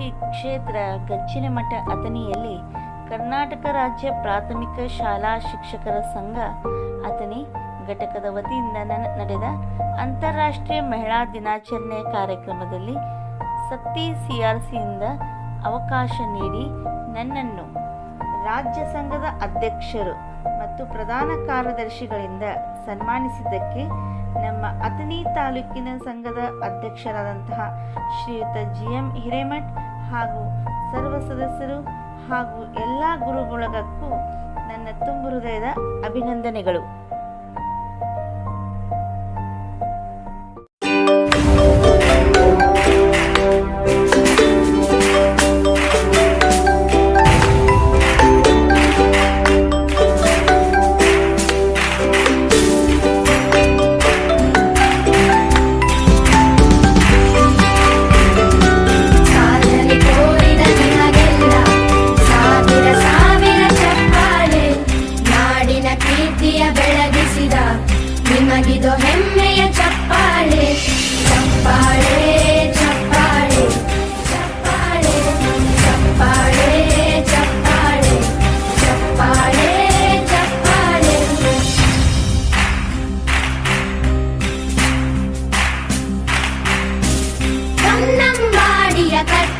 ಶ್ರೀ ಕ್ಷೇತ್ರ ಗಚ್ಚಿನಮಠ ಅಥಣಿಯಲ್ಲಿ ಕರ್ನಾಟಕ ರಾಜ್ಯ ಪ್ರಾಥಮಿಕ ಶಾಲಾ ಶಿಕ್ಷಕರ ಸಂಘ ಅಥಣಿ ಘಟಕದ ವತಿಯಿಂದ ನಡೆದ ಅಂತಾರಾಷ್ಟ್ರೀಯ ಮಹಿಳಾ ದಿನಾಚರಣೆ ಕಾರ್ಯಕ್ರಮದಲ್ಲಿ ಸತ್ತಿ ಸಿಆರ್ಸಿಯಿಂದ ಅವಕಾಶ ನೀಡಿ ನನ್ನನ್ನು ರಾಜ್ಯ ಸಂಘದ ಅಧ್ಯಕ್ಷರು ಮತ್ತು ಪ್ರಧಾನ ಕಾರ್ಯದರ್ಶಿಗಳಿಂದ ಸನ್ಮಾನಿಸಿದ್ದಕ್ಕೆ ನಮ್ಮ ಅಥಣಿ ತಾಲೂಕಿನ ಸಂಘದ ಅಧ್ಯಕ್ಷರಾದಂತಹ ಶ್ರೀಯುತ ಜಿ ಎಂ ಹಿರೇಮಠ್ ಹಾಗೂ ಸರ್ವ ಸದಸ್ಯರು ಹಾಗೂ ಎಲ್ಲ ಗುರುಗಳಗಕ್ಕೂ ನನ್ನ ತುಂಬು ಹೃದಯದ ಅಭಿನಂದನೆಗಳು. ನಿಮಗಿದು ಹೆಮ್ಮೆಯ ಚಪ್ಪಾಳೆ ಚಪ್ಪಾಳೆ ಚಪ್ಪಾಳೆ ಚಪ್ಪಾಳೆ ಚಪ್ಪಾಳೆ ಚಪ್ಪಾಳೆ ಚಪ್ಪಾಳೆ ಚಪ್ಪಾಳೆ ಕನ್ನಂಬಾಡಿಯ ಕಟ್ಟಿಸಿದ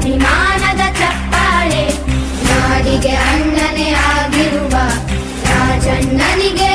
ಅಭಿಮಾನದ ಚಪ್ಪಾಳೆ ನಾಡಿಗೆ ಅಣ್ಣನೇ ಆಗಿರುವ ರಾಜಣ್ಣನಿಗೆ